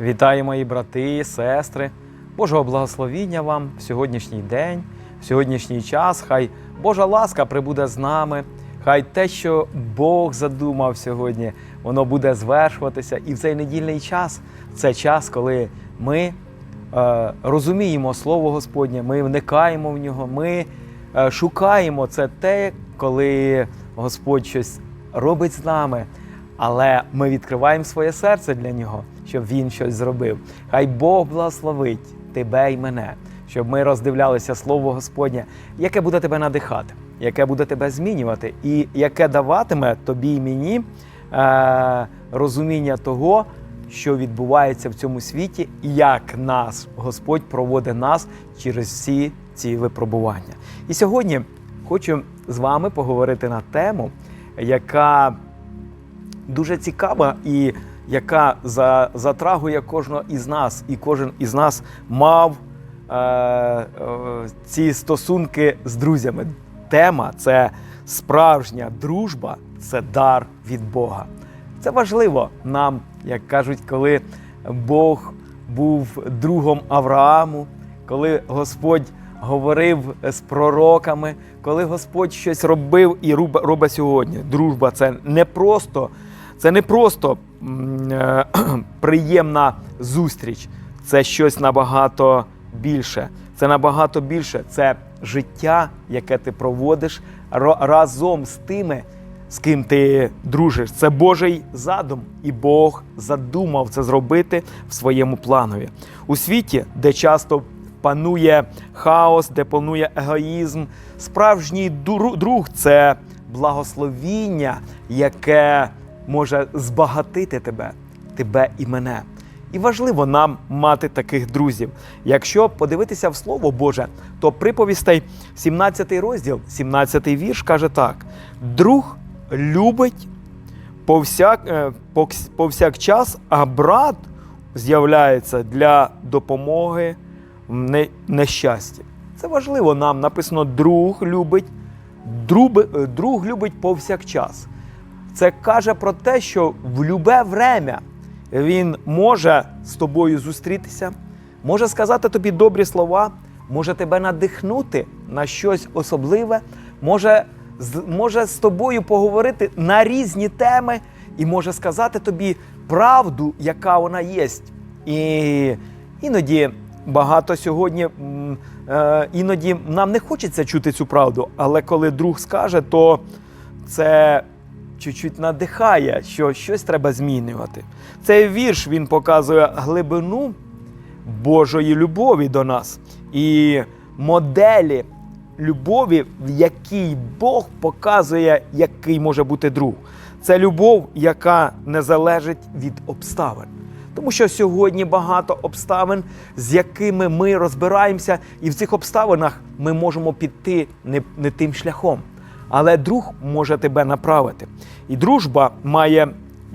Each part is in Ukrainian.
Вітаю, мої брати, сестри. Божого благословіння вам в сьогоднішній день, в сьогоднішній час. Хай Божа ласка прибуде з нами. Хай те, що Бог задумав сьогодні, воно буде звершуватися. І в цей недільний час це час, коли ми е, розуміємо Слово Господнє, ми вникаємо в нього, ми е, шукаємо це те, коли Господь щось робить з нами, але ми відкриваємо своє серце для нього, щоб він щось зробив. Хай Бог благословить тебе і мене, щоб ми роздивлялися Слово Господнє, яке буде тебе надихати, яке буде тебе змінювати, і яке даватиме тобі і мені е, розуміння того, що відбувається в цьому світі, як нас Господь проводить нас через всі ці випробування. І сьогодні хочу з вами поговорити на тему, яка дуже цікава і яка за, затрагує кожного із нас, і кожен із нас мав е, е, ці стосунки з друзями. Тема це справжня дружба, це дар від Бога. Це важливо нам, як кажуть, коли Бог був другом Аврааму, коли Господь говорив з пророками, коли Господь щось робив і робить сьогодні. Дружба це не просто, це не просто приємна зустріч, це щось набагато більше. Це набагато більше. Це життя, яке ти проводиш разом з тими, з ким ти дружиш. Це Божий задум, і Бог задумав це зробити в своєму планові. У світі, де часто панує хаос, де панує егоїзм, справжній друг це благословіння, яке може збагатити тебе, тебе і мене. І важливо нам мати таких друзів. Якщо подивитися в Слово Боже, то приповістей 17 розділ, 17 вірш каже так: друг любить повсяк, е, повсякчас, а брат з'являється для допомоги в нещасті. Це важливо нам. Написано, друг любить, друг, друг любить повсякчас. Це каже про те, що в любе время він може з тобою зустрітися, може сказати тобі добрі слова, може тебе надихнути на щось особливе, може, може з тобою поговорити на різні теми і може сказати тобі правду, яка вона є. І іноді багато сьогодні, е, іноді нам не хочеться чути цю правду, але коли друг скаже, то це чуть-чуть надихає, що щось треба змінювати. Цей вірш він показує глибину Божої любові до нас і моделі любові, в якій Бог показує, який може бути друг. Це любов, яка не залежить від обставин. Тому що сьогодні багато обставин, з якими ми розбираємося, і в цих обставинах ми можемо піти не, не тим шляхом. Але друг може тебе направити. І дружба має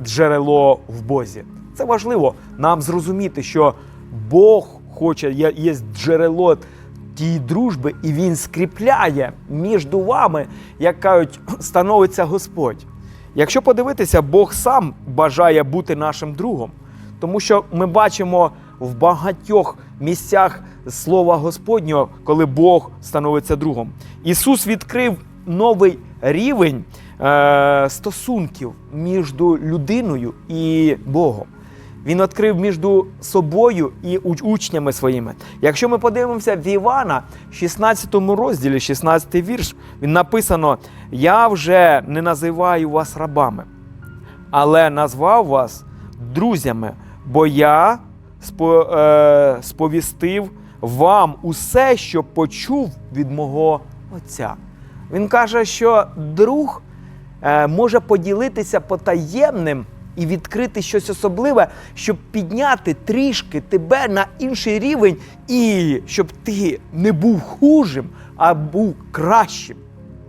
джерело в Бозі. Це важливо нам зрозуміти, що Бог хоче, є, джерело тієї дружби, і Він скріпляє між вами, як кажуть, становиться Господь. Якщо подивитися, Бог сам бажає бути нашим другом, тому що ми бачимо в багатьох місцях слова Господнього, коли Бог становиться другом. Ісус відкрив новий рівень е, стосунків між людиною і Богом. Він відкрив між собою і учнями своїми. Якщо ми подивимося в Івана, 16 розділі, 16 вірш, він написано: Я вже не називаю вас рабами, але назвав вас друзями, бо я е, сповістив вам усе, що почув від мого Отця. Він каже, що друг е, може поділитися потаємним і відкрити щось особливе, щоб підняти трішки тебе на інший рівень, і щоб ти не був хужим, а був кращим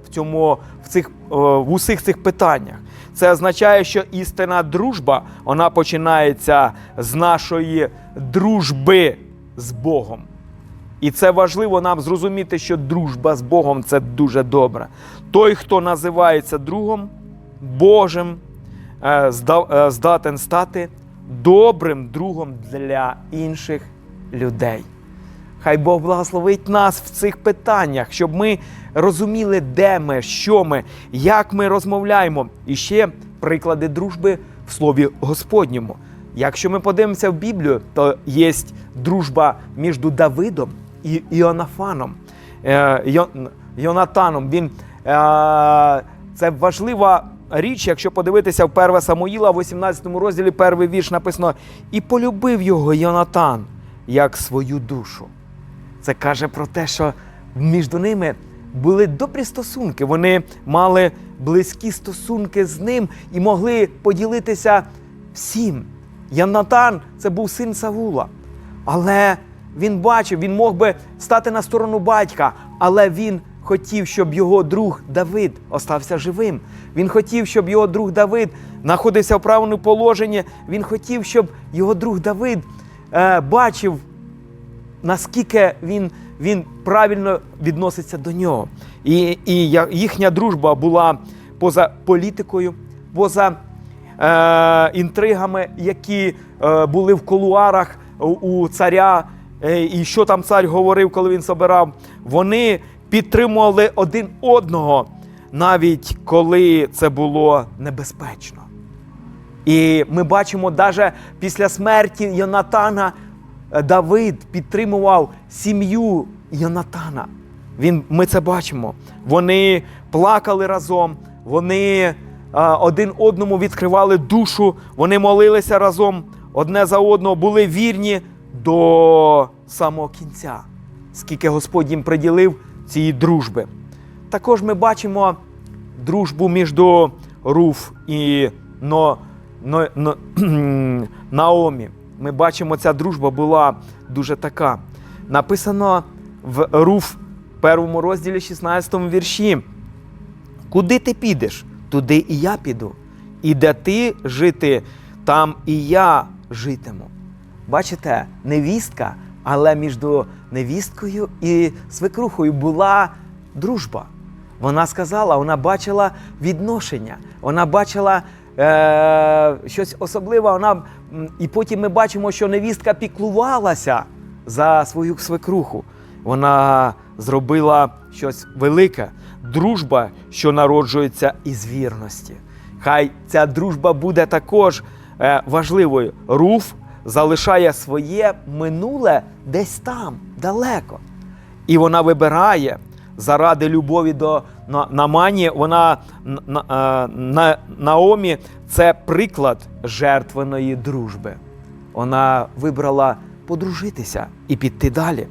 в цьому в цих в усіх цих питаннях. Це означає, що істинна дружба вона починається з нашої дружби з Богом. І це важливо нам зрозуміти, що дружба з Богом це дуже добре. Той, хто називається другом Божим, е, е, здатен стати добрим другом для інших людей. Хай Бог благословить нас в цих питаннях, щоб ми розуміли, де ми, що ми, як ми розмовляємо. І ще приклади дружби в Слові Господньому. Якщо ми подивимося в Біблію, то є дружба між Давидом Іонафаном. Е, Йонатаном. Він, е, це важлива річ, якщо подивитися в 1 Самуїла, в 18 розділі, перший вірш написано: І полюбив його Йонатан як свою душу. Це каже про те, що між ними були добрі стосунки. Вони мали близькі стосунки з ним і могли поділитися всім. Янатан це був син Савула. Але він бачив, він мог би стати на сторону батька, але він хотів, щоб його друг Давид остався живим. Він хотів, щоб його друг Давид знаходився в правильному положенні. Він хотів, щоб його друг Давид е, бачив наскільки він, він правильно відноситься до нього. І, і їхня дружба була поза політикою, поза е, інтригами, які е, були в колуарах у, у царя, і що там цар говорив, коли він собирав. Вони підтримували один одного, навіть коли це було небезпечно. І ми бачимо, навіть після смерті Йонатана е, Давид підтримував сім'ю Йонатана. Він, ми це бачимо. Вони плакали разом, вони е, один одному відкривали душу, вони молилися разом одне за одного, були вірні до самого кінця, скільки Господь їм приділив цієї дружби. Також ми бачимо дружбу між Руф і Но, Но, Но, Наомі. Ми бачимо, ця дружба була дуже така. Написано в Руф, першому розділі 16 вірші. Куди ти підеш, туди і я піду. І де ти жити, там і я житиму. Бачите, невістка, але між невісткою і свекрухою була дружба. Вона сказала, вона бачила відношення, вона бачила е, щось особливе. Вона, і потім ми бачимо, що невістка піклувалася за свою свекруху. Вона зробила щось велике. Дружба, що народжується із вірності. Хай ця дружба буде також е, важливою. Руф залишає своє минуле десь там, далеко. І вона вибирає заради любові до На- Намані, вона на, на, е, на, Наомі це приклад жертвеної дружби. Вона вибрала подружитися і піти далі,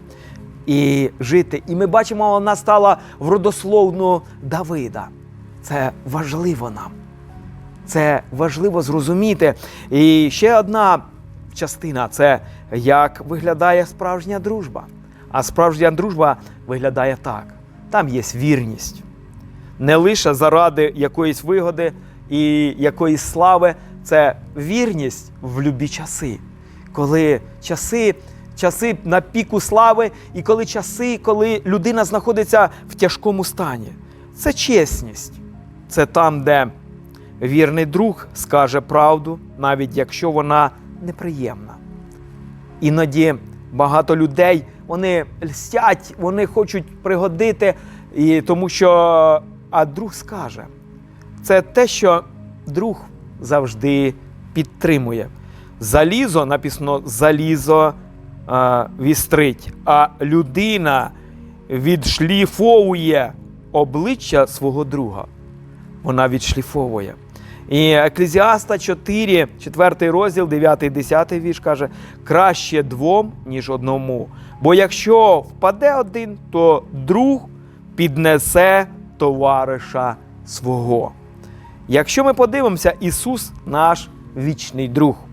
і жити. І ми бачимо, вона стала в родословну Давида. Це важливо нам. Це важливо зрозуміти. І ще одна частина це як виглядає справжня дружба. А справжня дружба виглядає так: там є вірність. Не лише заради якоїсь вигоди і якоїсь слави, це вірність в любі часи. Коли часи, часи на піку слави, і коли часи, коли людина знаходиться в тяжкому стані. Це чесність. Це там, де вірний друг скаже правду, навіть якщо вона неприємна. Іноді багато людей вони льстять, вони хочуть пригодити, і тому що а друг скаже. Це те, що друг завжди підтримує. Залізо написано залізо а, вістрить, а людина відшліфовує обличчя свого друга. Вона відшліфовує. І Еклезіаста 4, 4 розділ, 9, 10 вірш каже: краще двом, ніж одному. Бо якщо впаде один, то друг піднесе товариша свого. Якщо ми подивимося, Ісус наш вічний друг.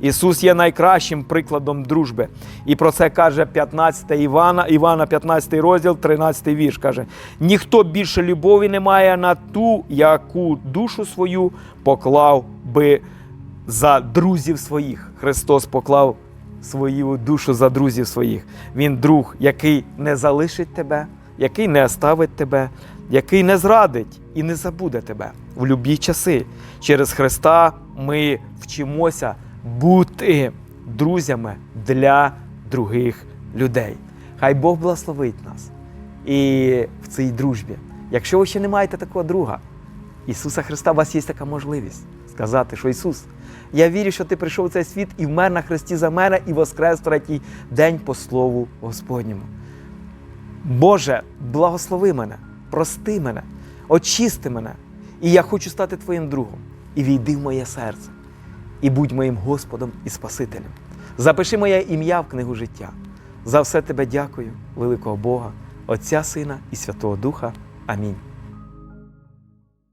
Ісус є найкращим прикладом дружби. І про це каже 15 Івана, Івана, 15 розділ, 13 вірш. Каже: ніхто більше любові не має на ту, яку душу свою поклав би за друзів своїх. Христос поклав свою душу за друзів своїх. Він друг, який не залишить тебе, який не оставить тебе, який не зрадить і не забуде тебе в любі часи. Через Христа ми вчимося бути друзями для других людей. Хай Бог благословить нас і в цій дружбі. Якщо ви ще не маєте такого друга, Ісуса Христа, у вас є така можливість сказати, що Ісус, я вірю, що Ти прийшов в цей світ і вмер на Христі за мене, і воскрес третій день по Слову Господньому. Боже, благослови мене, прости мене, очисти мене, і я хочу стати Твоїм другом. І війди в моє серце, і будь моїм Господом і Спасителем. Запиши моє ім'я в книгу життя. За все тебе дякую, великого Бога, Отця Сина і Святого Духа. Амінь.